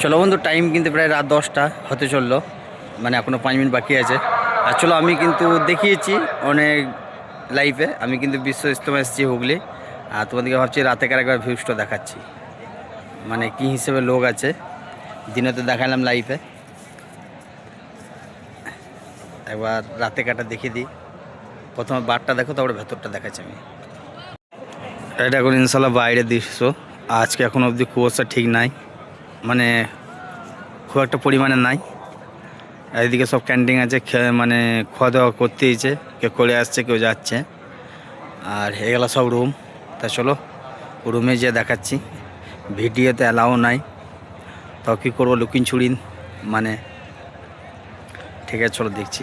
চলো বন্ধু টাইম কিন্তু প্রায় রাত দশটা হতে চলল। মানে এখনও পাঁচ মিনিট বাকি আছে। আর চলো, আমি কিন্তু দেখিয়েছি অনেক লাইফে আমি কিন্তু বিশ্ব ইস্তমা এসেছি হুগলি। আর তোমাদেরকে ভাবছি রাতে একবার ভিউজটা দেখাচ্ছি। মানে কি হিসেবে লোক আছে। দিনে তো দেখালাম লাইফে একবার রাতে কাটা দেখিয়ে দিই। প্রথমে বারটা দেখো, তারপরে ভেতরটা দেখাচ্ছি আমি। এটা এখন ইনশাল্লাহ বাইরের দৃশ্য। আজকে এখন অবধি কুয়াশা ঠিক নাই। মানে খুব একটা পরিমাণে নাই। এদিকে সব ক্যান্টিন আছে মানে খাওয়া দাওয়া করতে দিয়েছে কেউ করে আসছে, কেউ যাচ্ছে। আর হয়ে এগুলো সব রুম তা চলো রুমে যেয়ে দেখাচ্ছি। ভিডিওতে অ্যালাও নাই। তাও কী করব লুকিন ছুড়িন মানে ঠিক আছে, চলো দেখছি।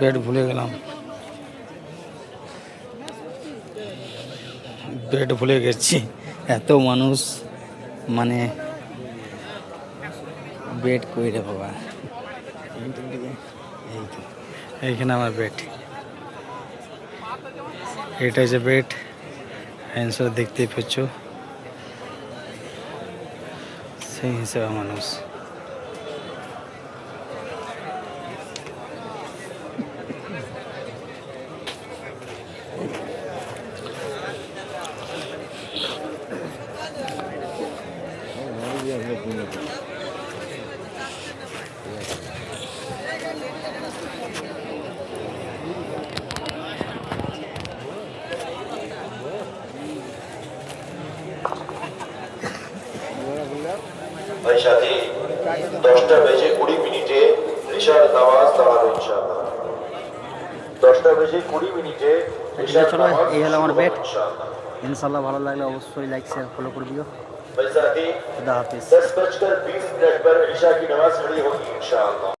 বেড ভুলে গেলাম। বেড ভুলে গেছি। এত মানুষ মানে বেড কই রে বাবা? এই এইখানে আমার বেড। এটা হচ্ছে বেড। অ্যান্সার দেখতেই পাচ্ছ। সেই হিসেবে মানুষ। ভাই সাথী দশটা বেজে কুড়ি মিনিটে রিসার নামাজ দাঁড়াবে ইনশাআল্লাহ দশটা বেজে কুড়ি মিনিটে রিসার চলো, নামাজ এই হলো আমার শুরু হবে বেড। ইনশাআল্লাহ ইনশাল্লাহ ভালো লাগলে অবশ্যই লাইক শেয়ার ফলো করে দিও भाई साथी খুদা হাফিজ दस बजकर बीस मिनट पर ईशा की नमाज खड़ी होगी इंशाअल्लाह